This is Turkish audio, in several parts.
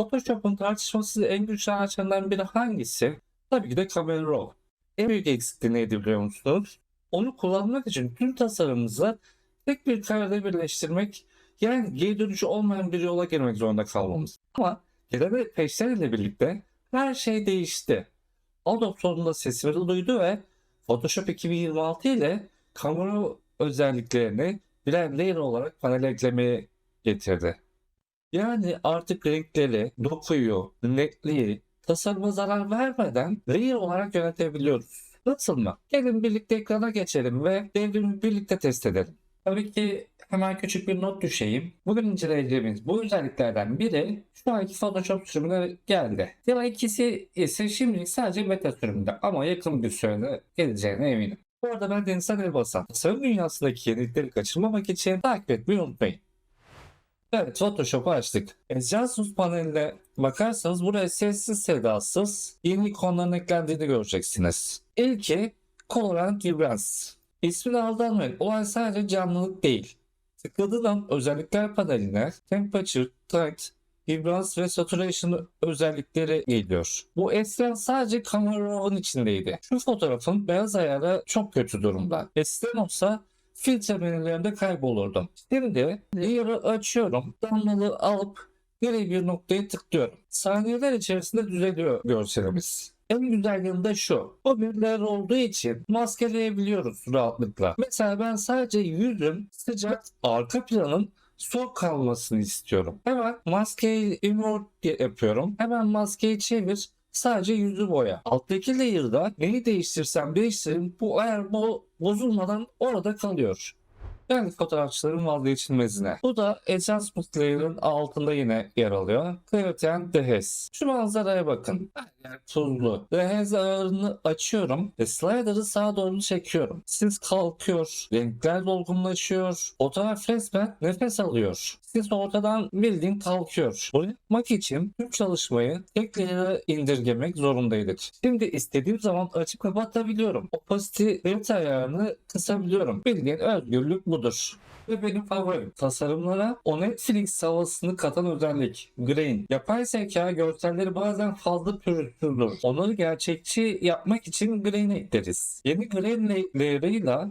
Photoshop'un tartışmasız en güçlü araçlarından biri hangisi? Tabii ki de Camera Raw. En büyük eksikliği neydi biliyor musunuz? Onu kullanmak için tüm tasarımımızı tek bir karede birleştirmek yani geri dönüşü olmayan bir yola girmek zorunda kalmamız. Ama gelen peşler ile birlikte her şey değişti. Adobe sonunda sesimizi duydu ve Photoshop 2026 ile kamera özelliklerini birer layer olarak panele eklemeye getirdi. Yani artık renkleri, dokuyu, netliği, tasarıma zarar vermeden layer olarak yönetebiliyoruz. Nasıl mı? Gelin birlikte ekrana geçelim ve devrimi birlikte test edelim. Tabii ki hemen küçük bir not düşeyim. Bugün inceleyeceğimiz bu özelliklerden biri şu anki Photoshop sürümüne geldi. Diğer ikisi ise şimdilik sadece beta sürümünde ama yakın bir sürede geleceğine eminim. Bu arada ben Deniz Elbasan. Tasarım dünyasındaki yenilikleri kaçırmamak için takip etmeyi unutmayın. Evet Photoshop'u açtık. Adjustments paneline bakarsanız buraya sessiz sedasız yeni ikonların eklendiğini göreceksiniz. İlki Colorant Vibrance. İsmini aldanmayın. Olay sadece canlılık değil. Tıkladığın an özellikler paneline Temperature, Tight, Vibrance ve Saturation özellikleri geliyor. Bu eskiden sadece kamera içindeydi. Şu fotoğrafın beyaz ayarı çok kötü durumda. Eskiden olsa filtre menülerinde kaybolurdum. Şimdi layer'ı açıyorum. Damlalı alıp gri bir noktaya tıklıyorum. Saniyeler içerisinde düzeliyor görselimiz. En güzel yanı da şu. O bir layer olduğu için maskeleyebiliyoruz rahatlıkla. Mesela ben sadece yüzüm sıcak arka planın soğuk kalmasını istiyorum. Hemen maskeyi invert yapıyorum. Hemen maskeyi çevir. Sadece yüzü boya. Alttaki layer'da neyi değiştirsem değiştireyim bu ayar bu bozulmadan orada kalıyor. Yani fotoğrafçıların vazgeçilmezine. Bu da Adjustment Layer'ın altında yine yer alıyor. Clarity and Dehez. Şu manzaraya bakın. Her tuzlu. Dehez ayarını açıyorum ve slider'ı sağa doğru çekiyorum. Sis kalkıyor. Renkler dolgunlaşıyor. Fotoğraf resmen nefes alıyor. Sis ortadan bildiğin kalkıyor. Bunu yapmak için tüm çalışmayı tek indirgemek zorundaydık. Şimdi istediğim zaman açıp kapatabiliyorum. Opacity rate ayarını kısabiliyorum. Bildiğin özgürlük budur. Ve benim favorim tasarımlara o Netflix havasını katan özellik Grain. Yapay zeka görselleri bazen fazla pürüzsüzdür. Onları gerçekçi yapmak için Grain ekleriz. Yeni Grain layer'ıyla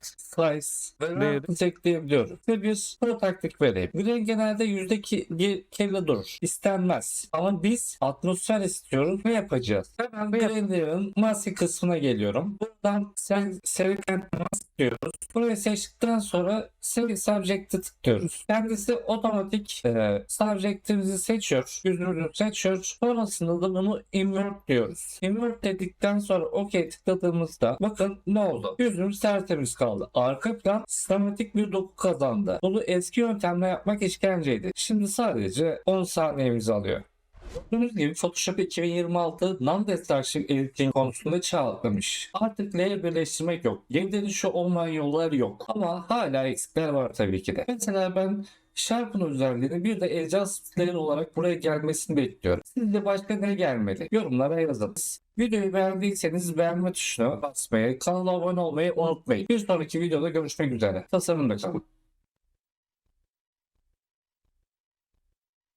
Size ve Roundness ekleyebiliyoruz. Ve bir pro taktik vereyim. Grain genelde yüzdeki bir kere durur. İstenmez. Ama biz atmosfer istiyoruz ve yapacağız. Hemen Grain layer'ın maske kısmına geliyorum. Buradan sen Serikent Mask diyoruz. Burayı seçtikten sonra Save Subject'ı tıklıyoruz. Kendisi otomatik e, subject'imizi seçiyor. Yüzünü seçiyor. Sonrasında da bunu invert diyoruz. Invert dedikten sonra OK tıkladığımızda bakın ne oldu? Yüzümüz tertemiz kaldı. Arka plan sistematik bir doku kazandı. Bunu eski yöntemle yapmak işkenceydi. Şimdi sadece 10 saniyemizi alıyor. Gördüğünüz gibi Photoshop 2026 non-destructive editing konusunda çağ atlamış. Artık layer birleştirmek yok. Geri dönüşü olmayan yollar yok. Ama hala eksikler var tabii ki de. Mesela ben Sharp'ın özelliğini bir de Adjust Layer olarak buraya gelmesini bekliyorum. Sizce başka ne gelmeli? Yorumlara yazınız. Videoyu beğendiyseniz beğenme tuşuna basmayı, kanala abone olmayı unutmayın. Bir sonraki videoda görüşmek üzere. Tasarımda kalın.